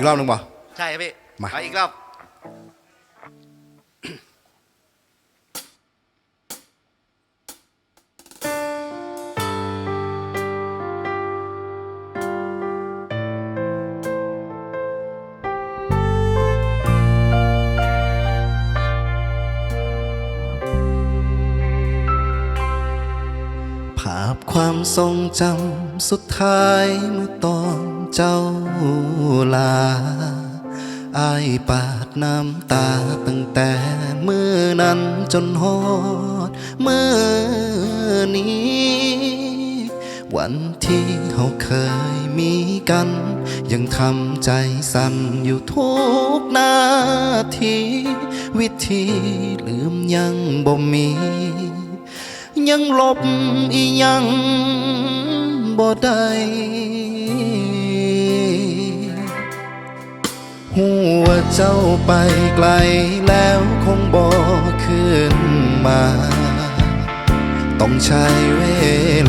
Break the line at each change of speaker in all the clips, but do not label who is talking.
อีกรอบหนึ่งบ่
ใช่ครับพี่
มา
ไปอีกรอบ
ภาพความทรงจำสุดท้ายเมื่อตอน เจ้าลาอายปาดน้ำตาตั้งแต่เมื่อนั้นจนฮอดเมื่อนี้ วันที่เราเคยมีกัน ยังทำใจสั่นอยู่ทุกนาที วิธีลืมยังบ่มี ยังลบอียังบ่ได้ หัวเจ้าไปไกลแล้วคงบ่คืนมา ต้องใช้เว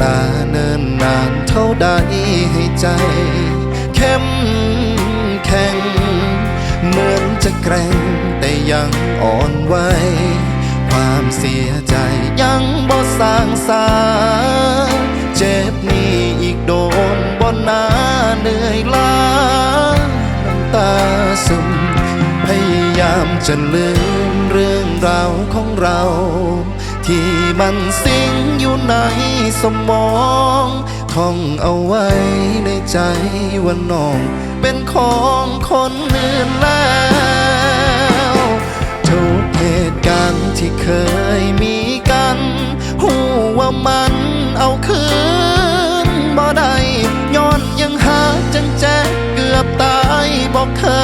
ลาเนิ่นนานเท่าใดให้ใจ เข้มแข็ง เหมือนจะแกร่งแต่ยังอ่อนไหวความเสียใจยังบ่สางสาเจ็บนี้อีกโดนบ่นา ซึม พยายามจะลืมเรื่องราวของเรา ที่มันสิงอยู่ในสมองท่องเอาไว้ในใจว่าน้อง เป็นของคนอื่นแล้วทุกเหตุการณ์ที่เคยมีกันหูว่ามันเอาคืนบ่ได้ย้อนยังหาจังแจ๊กเกือบตายบอกเคย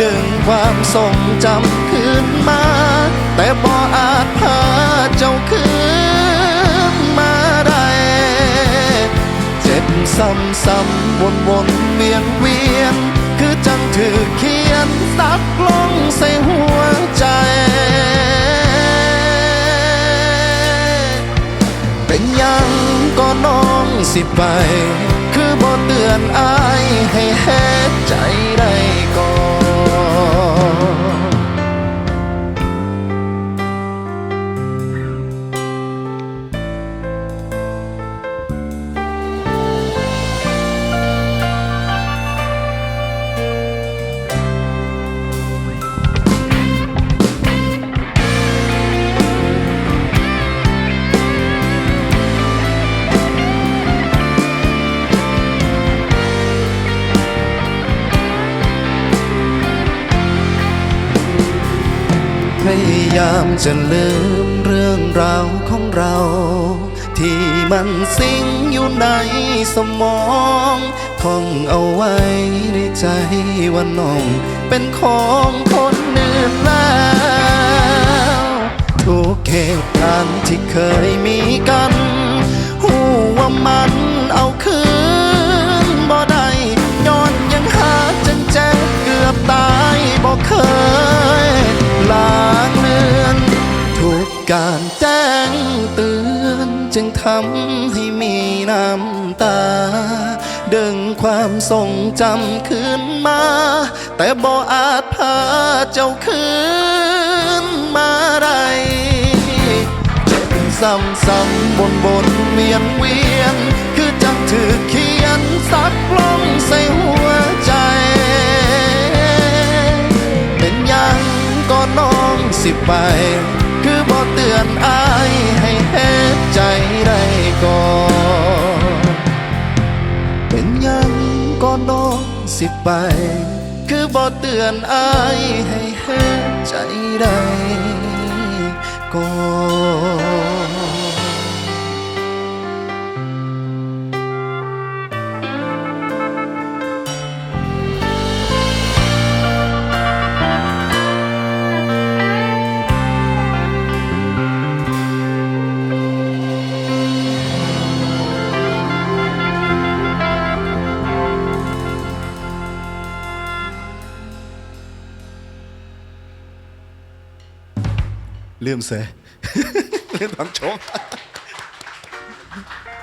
ดึงความทรงจำคืนมา แต่บ่อาจพาเจ้าคืนมาได้ เจ็บซ้ำซ้ำวนวนเวียนเวียน คือจังถือเขียนซักลงใส่หัวใจ เป็นยังก็น้องสิไป คือบ่เตือนอายให้เฮ็ดใจได้ก่ พยายามจะลืมเรื่องราวของเรา ที่มันสิงอยู่ในสมองท่องเอาไว้ในใจว่าน้อง เป็นของคนอื่นแล้วทุกเหตุการณ์ที่เคยมีกันหูว่ามันำให้มีน้ำตา ดึงความทรงจำคืนมา แต่บ่อาจพาเจ้าคืนมาได้เจ็บซ้ำซ้ำบนบนเวียนเวียน คือจังถือเขียนสักลงใส่หัวใจ เป็นยังก็น้องสิไป คือบ่เตือนอาย สิไป คือบ่เตือนอายให้เฮ็ดใจได้ก่อน
ลื
ลืมเสยลืมตอนชม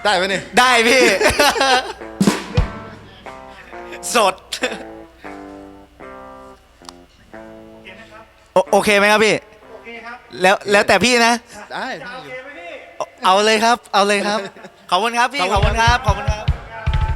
ได้ไหมเนี่ย
ได้พี่ สด โอโอเคไหมครับพี่
โอเคครับ
แล้วแล้วแต่พี่นะ
ได้
จะโอเคไหมพี่
เอาเลยครับ เอาเลยครับ ขอบคุณครับพี่ ขอบคุณครับ ขอบคุณครับ